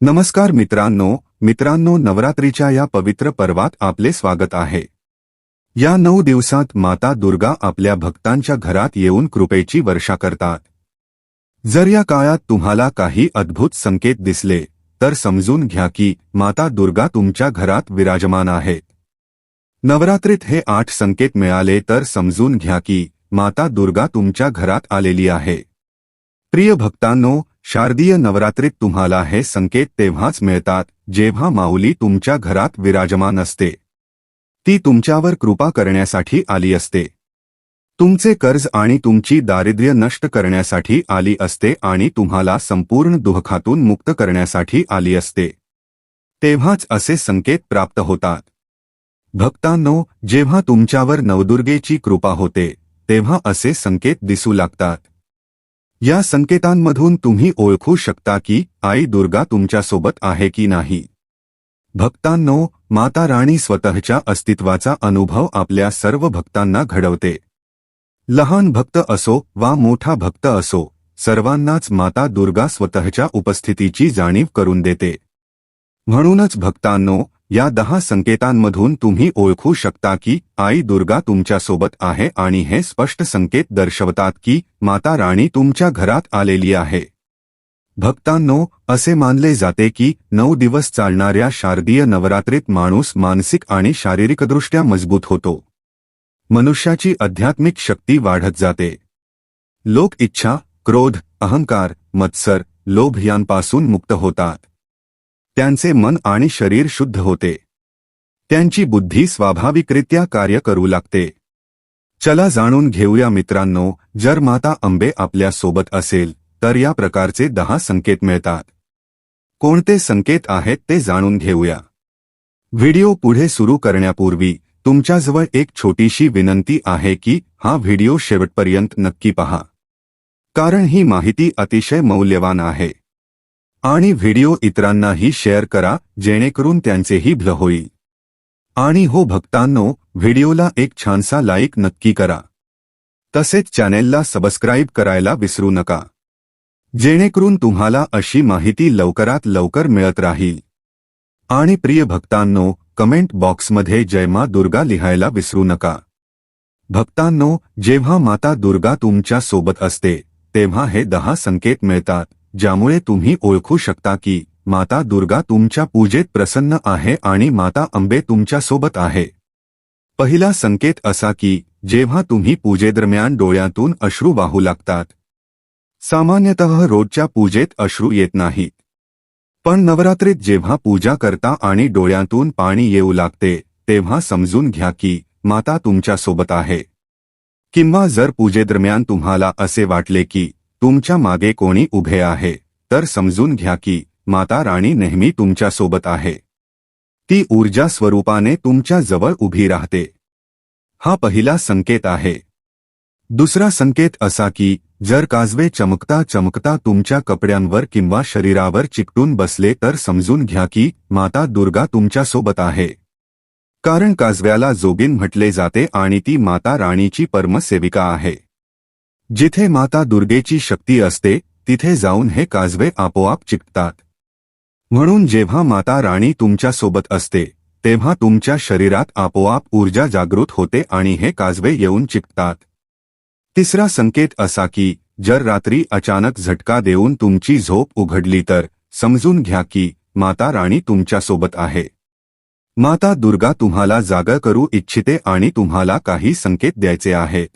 नमस्कार मित्रांनो मित्रांनो नवरात्रीच्या या पवित्र पर्वात आपले स्वागत आहे. या नऊ दिवसात माता दुर्गा आपल्या भक्तांच्या घरात येऊन कृपेची वर्षा करतात. जर या काळात तुम्हाला काही अद्भुत संकेत दिसले तर समजून घ्या की माता दुर्गा तुमच्या घरात विराजमान आहे नवरात्रीत हे आठ संकेत मिळाले तर समजून घ्या की माता दुर्गा तुमच्या घरात आलेली आहे. प्रिय भक्तांनो शारदीय नवरात्रीत तुम्हाला हे संकेत तेव्हाच मिळतात जेव्हा माऊली तुमच्या घरात विराजमान असते. ती तुमच्यावर कृपा करण्यासाठी आली असते. तुमचे कर्ज आणि तुमची दारिद्र्य नष्ट करण्यासाठी आली असते आणि तुम्हाला संपूर्ण दुःखातून मुक्त करण्यासाठी आली असते. तेव्हाच असे संकेत प्राप्त होतात. भक्तांनो जेव्हा तुमच्यावर नवदुर्गेची कृपा होते तेव्हा असे संकेत दिसू लागतात. या संकेतांमधून तुम्ही ओळखू शकता की आई दुर्गा तुमच्यासोबत आहे की नाही. भक्तांनो माता राणी स्वतःच्या अस्तित्वाचा अनुभव आपल्या सर्व भक्तांना घडवते. लहान भक्त असो वा मोठा भक्त असो सर्वांनाच माता दुर्गा स्वतःच्या उपस्थितीची जाणीव करून देते. म्हणूनच भक्तांनो या दहा संकेतांमधून तुम्ही ओळखू शकता की आई दुर्गा तुमच्यासोबत आहे आणि हे स्पष्ट संकेत दर्शवतात की माता राणी तुमच्या घरात आलेली आहे. भक्तांनो असे मानले जाते की नऊ दिवस चालणाऱ्या शारदीय नवरात्रीत माणूस मानसिक आणि शारीरिकदृष्ट्या मजबूत होतो. मनुष्याची आध्यात्मिक शक्ती वाढत जाते. लोक इच्छा क्रोध अहंकार मत्सर लोभ यांपासून मुक्त होतात. त्यांचे मन आणि शरीर शुद्ध होते. त्यांची बुद्धी स्वाभाविकरित्या कार्य करू लागते. चला जाणून घेऊया मित्रांनो जर माता अंबे आपल्यासोबत असेल तर या प्रकारचे दहा संकेत मिळतात. कोणते संकेत आहेत ते जाणून घेऊया. व्हिडिओ पुढे सुरू करण्यापूर्वी तुमच्याजवळ एक छोटीशी विनंती आहे की हा व्हिडिओ शेवटपर्यंत नक्की पहा. कारण ही माहिती अतिशय मौल्यवान आहे. आणि व्हिडिओ इतरांनाही शेअर करा जेणेकरून त्यांचेही भल होईल. आणि हो भक्तांनो व्हिडिओला एक छानसा लाईक नक्की करा. तसेच चॅनेलला सबस्क्राईब करायला विसरू नका. जेणेकरून तुम्हाला अशी माहिती लवकरात लवकर मिळत राहील. आणि प्रिय भक्तांनो कमेंट बॉक्समध्ये जय मा दुर्गा लिहायला विसरू नका. भक्तांनो जेव्हा माता दुर्गा तुमच्यासोबत असते तेव्हा हे दहा संकेत मिळतात. ज्यामुळे तुम्ही ओळखू शकता की माता दुर्गा तुमच्या पूजेत प्रसन्न आहे आणि माता अंबे तुमच्यासोबत आहे. पहिला संकेत असा की जेव्हा तुम्ही पूजेदरम्यान डोळ्यातून अश्रू वाहू लागतात सामान्यतः रोजच्या पूजेत अश्रू येत नाहीत. पण नवरात्रीत जेव्हा पूजा करता आणि डोळ्यातून पाणी येऊ लागते तेव्हा समजून घ्या की माता तुमच्यासोबत आहे. किंवा जर पूजेदरम्यान तुम्हाला असे वाटले की तुमच्या मागे कोणी उभे आहे तर समजून घ्या की माता राणी नेहमी तुमच्यासोबत आहे. ती ऊर्जा स्वरूपाने तुमच्या जवळ उभी राहते. हा पहिला संकेत आहे. दुसरा संकेत असा की जर काजवे चमकता चमकता तुमच्या कपड्यांवर किंवा शरीरावर चिकटून बसले तर समजून घ्या की माता दुर्गा तुमच्यासोबत आहे. कारण काजव्याला जोगीन म्हटले जाते आणि ती माता राणीची परमसेविका आहे. जिथे माता दुर्गेची शक्ती असते तिथे जाऊन हे काजवे आपोआप चिकतात. म्हणून जेव्हा माता राणी तुमच्यासोबत असते तेव्हा तुमच्या शरीरात आपोआप ऊर्जा जागृत होते आणि हे काजवे येऊन चिकतात. तिसरा संकेत असा की जर रात्री अचानक झटका देऊन तुमची झोप उघडली तर समजून घ्या की माता राणी तुमच्यासोबत आहे. माता दुर्गा तुम्हाला जागा करू इच्छिते आणि तुम्हाला काही संकेत द्यायचे आहेत.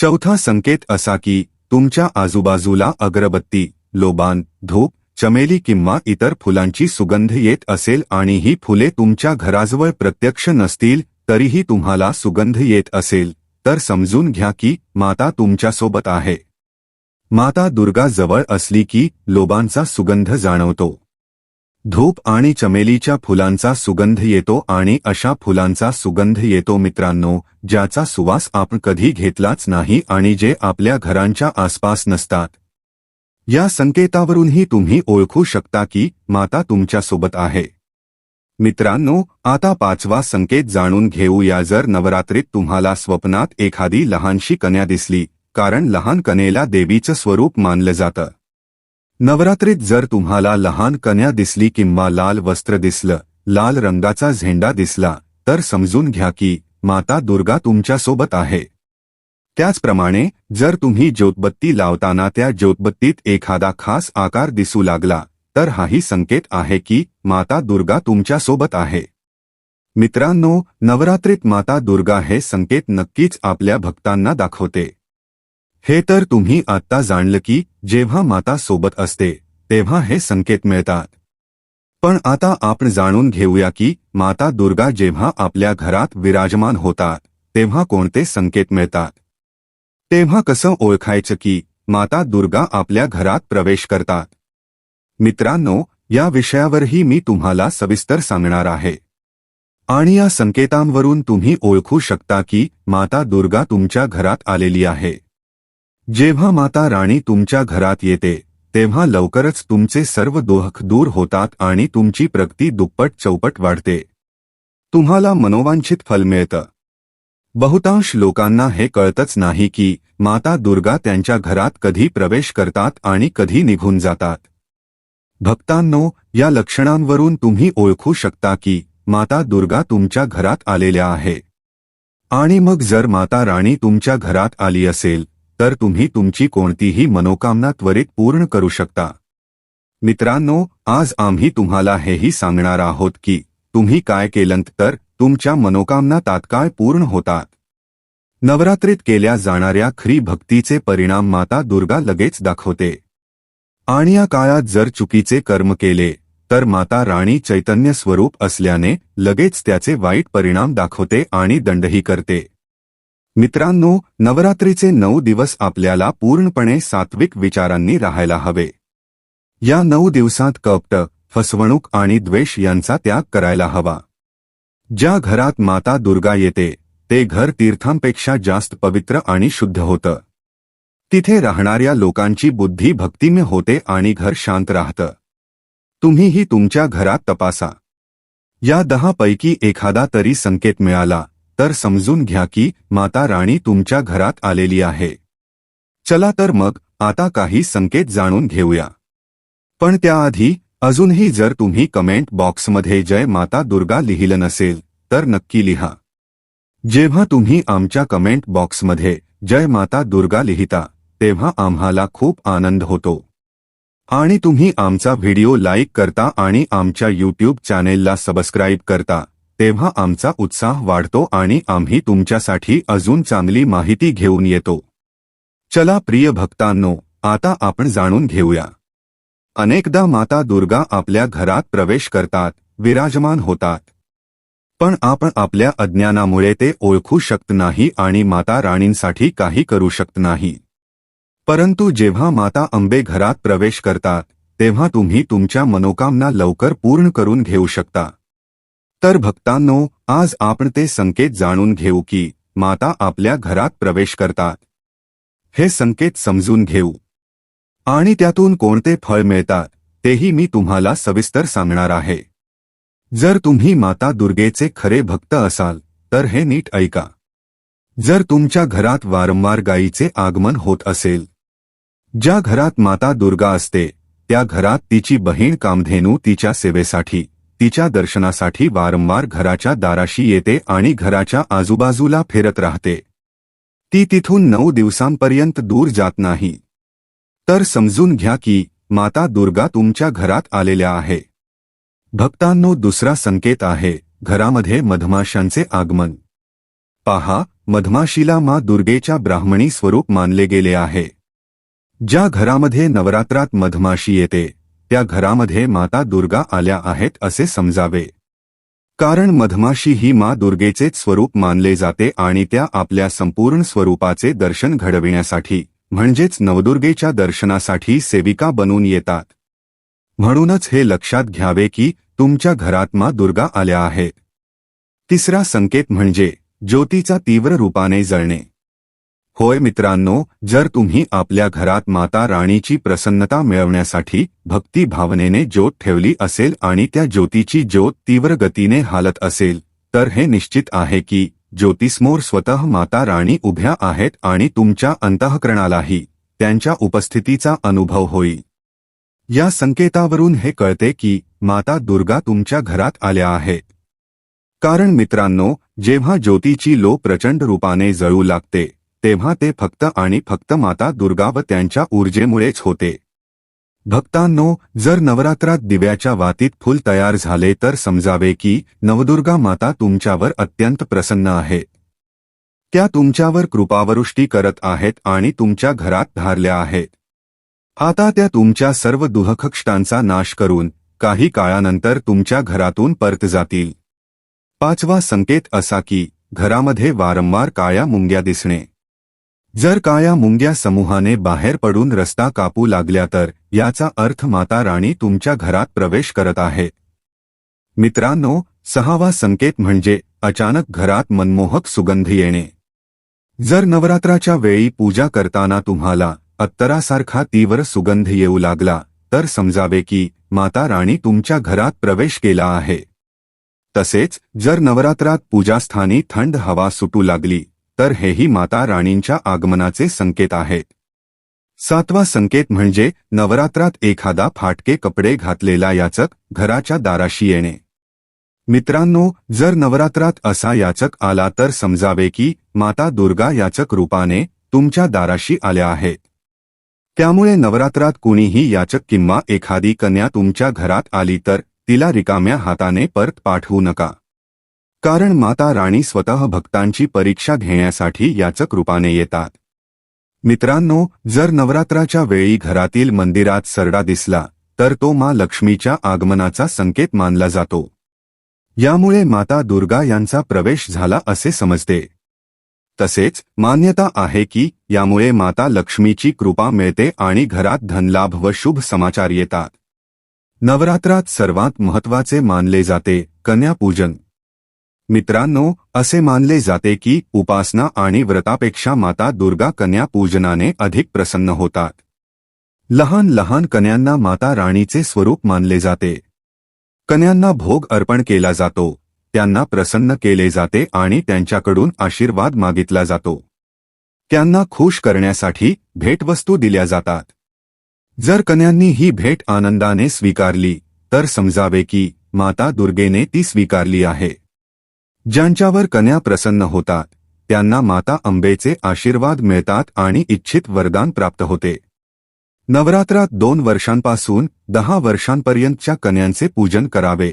चौथा संकेत असा की तुमच्या आजूबाजूला अगरबत्ती लोबान धूप चमेली किंवा इतर फुलांची सुगंध येत असेल आणि ही फुले तुमच्या घराजवळ प्रत्यक्ष नसतील तरीही तुम्हाला सुगंध येत असेल तर समजून घ्या की माता तुमच्यासोबत आहे. माता दुर्गा जवळ असली की लोबांचा सुगंध जाणवतो. धूप आणि चमेलीच्या फुलांचा सुगंध येतो आणि अशा फुलांचा सुगंध येतो मित्रांनो ज्याचा सुवास आपण कधी घेतलाच नाही आणि जे आपल्या घरांच्या आसपास नसतात. या संकेतावरूनही तुम्ही ओळखू शकता की माता तुमच्यासोबत आहे. मित्रांनो आता पाचवा संकेत जाणून घेऊया. जर नवरात्रीत तुम्हाला स्वप्नात एखादी लहानशी कन्या दिसली कारण लहान कनेला देवीचं स्वरूप मानलं जातं. नवरात्रीत जर तुम्हाला लहान कन्या दिसली किंवा लाल वस्त्र दिसलं लाल रंगाचा झेंडा दिसला तर समजून घ्या की माता दुर्गा तुमच्यासोबत आहे. त्याचप्रमाणे जर तुम्ही ज्योतबत्ती लावताना त्या ज्योतबत्तीत एखादा खास आकार दिसू लागला तर हाही संकेत आहे की माता दुर्गा तुमच्यासोबत आहे. मित्रांनो नवरात्रीत माता दुर्गा हे संकेत नक्कीच आपल्या भक्तांना दाखवते. हे तर तुम्ही आत्ता जाणलं की जेव्हा माता सोबत असते तेव्हा हे संकेत मिळतात. पण आता आपण जाणून घेऊया की माता दुर्गा जेव्हा आपल्या घरात विराजमान होतात तेव्हा कोणते संकेत मिळतात? तेव्हा कसं ओळखायचं की माता दुर्गा आपल्या घरात प्रवेश करतात? मित्रांनो या विषयावरही मी तुम्हाला सविस्तर सांगणार आहे. आणि या संकेतांवरून तुम्ही ओळखू शकता की माता दुर्गा तुमच्या घरात आलेली आहे. जेव्हा माता राणी तुमच्या घरात येते तेव्हा लवकरच तुमचे सर्व दोहक दूर होतात आणि तुमची प्रगती दुप्पट चौपट वाढते. तुम्हाला मनोवांछित फल मिळतं. बहुतांश लोकांना हे कळतच नाही की माता दुर्गा त्यांच्या घरात कधी प्रवेश करतात आणि कधी निघून जातात. भक्तांनो या लक्षणांवरून तुम्ही ओळखू शकता की माता दुर्गा तुमच्या घरात आलेल्या आहे. आणि मग जर माता राणी तुमच्या घरात आली असेल तर तुम्ही तुमची कोणतीही मनोकामना त्वरित पूर्ण करू शकता. मित्रांनो आज आम्ही तुम्हाला हेही सांगणार आहोत की तुम्ही काय केलंत तर तुमच्या मनोकामना तात्काळ पूर्ण होतात. नवरात्रीत केल्या जाणाऱ्या खरी भक्तीचे परिणाम माता दुर्गा लगेच दाखवते. आणि या काळात जर चुकीचे कर्म केले तर माता राणी चैतन्य स्वरूप असल्याने लगेच त्याचे वाईट परिणाम दाखवते आणि दंडही करते. मित्रांनो नवरात्रीचे नऊ दिवस आपल्याला पूर्णपणे सात्विक विचारांनी राहायला हवे. या नऊ दिवसात कपट फसवणूक आणि द्वेष यांचा त्याग करायला हवा. ज्या घरात माता दुर्गा येते ते घर तीर्थांपेक्षा जास्त पवित्र आणि शुद्ध होतं. तिथे राहणाऱ्या लोकांची बुद्धी भक्तिमय होते आणि घर शांत राहतं. तुम्हीही तुमच्या घरात तपासा. या दहापैकी एखादा तरी संकेत मिळाला तर समजून घ्या की माता राणी तुमच्या घरात आलेली आहे. चला तर मग आता काही संकेत जाणून घेऊया. पण त्याआधी अजूनही जर तुम्ही कमेंट बॉक्समध्ये जय माता दुर्गा लिहिलं नसेल तर नक्की लिहा. जेव्हा तुम्ही आमच्या कमेंट बॉक्समध्ये जय माता दुर्गा लिहिता तेव्हा आम्हाला खूप आनंद होतो. आणि तुम्ही आमचा व्हिडिओ लाईक करता आणि आमच्या यूट्यूब चॅनेलला सबस्क्राईब करता. तेव्हा आमचा उत्साह वाढतो आणि आम्ही तुमच्यासाठी अजून चांगली माहिती घेऊन येतो. चला प्रिय भक्तांनो आता आपण जाणून घेऊया. अनेकदा माता दुर्गा आपल्या घरात प्रवेश करतात विराजमान होतात. पण आपण आपल्या अज्ञानामुळे ते ओळखू शकत नाही आणि माता राणींसाठी काही करू शकत नाही. परंतु जेव्हा माता अंबे घरात प्रवेश करतात तेव्हा तुम्ही तुमच्या मनोकामना लवकर पूर्ण करून घेऊ शकता. तर भक्तांनो आज आपण ते संकेत जाणून घेऊ की माता आपल्या घरात प्रवेश करतात. हे संकेत समजून घेऊ. आणि त्यातून कोणते फळ मिळतात तेही मी तुम्हाला सविस्तर सांगणार आहे. जर तुम्ही माता दुर्गेचे खरे भक्त असाल तर हे नीट ऐका. जर तुमच्या घरात वारंवार गायीचे आगमन होत असेल ज्या घरात माता दुर्गा असते त्या घरात तिची बहीण कामधेनू तिच्या सेवेसाठी. तिच्या दर्शनासाठी वारंवार घराच्या दाराशी येते आणि घराच्या आजूबाजूला फिरत राहते. ती तिथून नऊ दिवसांपर्यंत दूर जात नाही. तर समजून घ्या की माता दुर्गा तुमच्या घरात आलेल्या आहे. भक्तांनो दुसरा संकेत आहे घरामध्ये मधमाशांचे आगमन. पहा मधमाशीला मा दुर्गेच्या ब्राह्मणी स्वरूप मानले गेले आहे. ज्या घरामध्ये नवरात्रात मधमाशी येते त्या घरामध्ये माता दुर्गा आल्या आहेत असे समजावे. कारण मधमाशी ही मा दुर्गेचेच स्वरूप मानले जाते आणि त्या आपल्या संपूर्ण स्वरूपाचे दर्शन घडविण्यासाठी म्हणजेच नवदुर्गेच्या दर्शनासाठी सेविका बनून येतात. म्हणूनच हे लक्षात घ्यावे की तुमच्या घरात मा दुर्गा आल्या आहेत तिसरा संकेत म्हणजे ज्योतीचा तीव्र रूपाने जळणे. होय मित्रांनो जर तुम्ही आपल्या घरात माता राणीची प्रसन्नता मिळवण्यासाठी भक्ती भावनेने ज्योत ठेवली असेल आणि त्या ज्योतीची ज्योत तीव्र गतीने हालत असेल तर हे निश्चित आहे की ज्योतिस्मोर स्वतः माता राणी उभ्या आहेत आणि तुमच्या अंतःकरणालाही त्यांच्या उपस्थितीचा अनुभव होईल. या संकेतावरून हे कळते की माता दुर्गा तुमच्या घरात आल्या आहेत. कारण मित्रांनो जेव्हा ज्योतीची लो प्रचंड रूपाने जळू लागते तेव्हा ते फक्त आणि फक्त माता दुर्गा व त्यांच्या ऊर्जेमुळेच होते. भक्तांनो जर नवरात्रात दिव्याच्या वातीत फुल तयार झाले तर समजावे की नवदुर्गा माता तुमच्यावर अत्यंत प्रसन्न आहे. त्या तुमच्यावर कृपावृष्टी करत आहेत आणि तुमच्या घरात धारल्या आहेत. आता त्या तुमच्या सर्व दुःखकष्टांचा नाश करून काही काळानंतर तुमच्या घरातून परत जातील. पाचवा संकेत असा की घरामध्ये वारंवार काळ्या मुंग्या दिसणे. जर काळ्या मुंग्या समूहाने बाहेर पडून रस्ता कापू लागल्या तर याचा अर्थ माता राणी तुमच्या घरात प्रवेश करत आहे. मित्रांनो सहावा संकेत म्हणजे अचानक घरात मनमोहक सुगंध येणे. जर नवरात्राच्या वेळी पूजा करताना तुम्हाला अत्तरासारखा तीव्र सुगंध येऊ लागला तर समजावे की माता राणी तुमच्या घरात प्रवेश केला आहे. तसेच जर नवरात्रात पूजास्थानी थंड हवा सुटू लागली तर हेही माता राणींच्या आगमनाचे संकेत आहेत. सातवा संकेत म्हणजे नवरात्रात एखादा फाटके कपडे घातलेला याचक घराच्या दाराशी येणे. मित्रांनो जर नवरात्रात असा याचक आला तर समजावे की माता दुर्गा याचक रूपाने तुमच्या दाराशी आल्या आहेत. त्यामुळे नवरात्रात कुणीही याचक किंवा एखादी कन्या तुमच्या घरात आली तर तिला रिकाम्या हाताने परत पाठवू नका. कारण माता राणी स्वतः भक्तांची परीक्षा घेण्यासाठी याचक रूपाने येतात. मित्रांनो जर नवरात्राच्या वेळी घरातील मंदिरात सरडा दिसला तर तो मा लक्ष्मीच्या आगमनाचा संकेत मानला जातो. यामुळे माता दुर्गा यांचा प्रवेश झाला असे समजते. तसेच मान्यता आहे की यामुळे माता लक्ष्मीची कृपा मिळते आणि घरात धनलाभ व शुभ समाचार येतात. नवरात्रात सर्वात महत्त्वाचे मानले जाते कन्यापूजन. मित्रांनो असे मानले जाते की उपासना आणि व्रतापेक्षा माता दुर्गा कन्या पूजनाने अधिक प्रसन्न होतात. लहान लहान कन्यांना माता राणीचे स्वरूप मानले जाते. कन्यांना भोग अर्पण केला जातो त्यांना प्रसन्न केले जाते आणि त्यांच्याकडून आशीर्वाद मागितला जातो. त्यांना खुश करण्यासाठी भेटवस्तू दिल्या जातात. जर कन्यांनी ही भेट आनंदाने स्वीकारली तर समजावे की माता दुर्गेने ती स्वीकारली आहे. ज्यांच्यावर कन्या प्रसन्न होतात त्यांना माता अंबेचे आशीर्वाद मिळतात आणि इच्छित वरदान प्राप्त होते. नवरात्रात दोन वर्षांपासून दहा वर्षांपर्यंतच्या कन्यांचे पूजन करावे.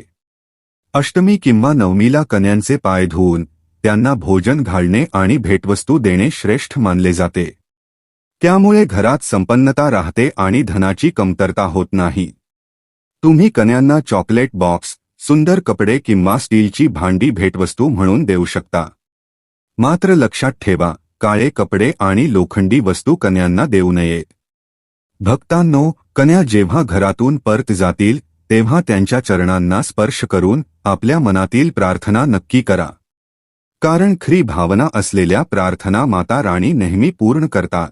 अष्टमी किंवा नवमीला कन्यांचे पाय धुवून त्यांना भोजन घालणे आणि भेटवस्तू देणे श्रेष्ठ मानले जाते. त्यामुळे घरात संपन्नता राहते आणि धनाची कमतरता होत नाही. तुम्ही कन्यांना चॉकलेट बॉक्स सुंदर कपडे किंवा स्टीलची भांडी भेटवस्तू म्हणून देऊ शकता. मात्र लक्षात ठेवा काळे कपडे आणि लोखंडी वस्तू कन्यांना देऊ नयेत भक्तांनो कन्या जेव्हा घरातून परत जातील तेव्हा त्यांच्या चरणांना स्पर्श करून आपल्या मनातील प्रार्थना नक्की करा. कारण खरी भावना असलेल्या प्रार्थना माता राणी नेहमी पूर्ण करतात.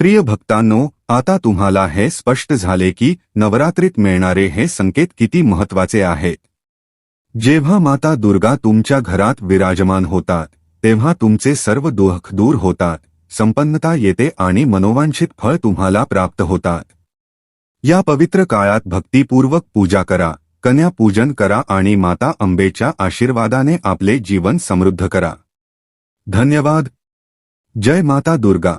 प्रिय भक्तांनो आता तुम्हाला हे स्पष्ट झाले की नवरात्रीत मिळणारे हे संकेत किती महत्त्वाचे आहेत. जेव्हा माता दुर्गा तुमच्या घरात विराजमान होतात तेव्हा तुमचे सर्व दुःख दूर होतात संपन्नता येते आणि मनोवांछित फळ तुम्हाला प्राप्त होतात. या पवित्र काळात भक्तिपूर्वक पूजा करा कन्या पूजन करा आणि माता अंबेच्या आशीर्वादाने आपले जीवन समृद्ध करा. धन्यवाद. जय माता दुर्गा.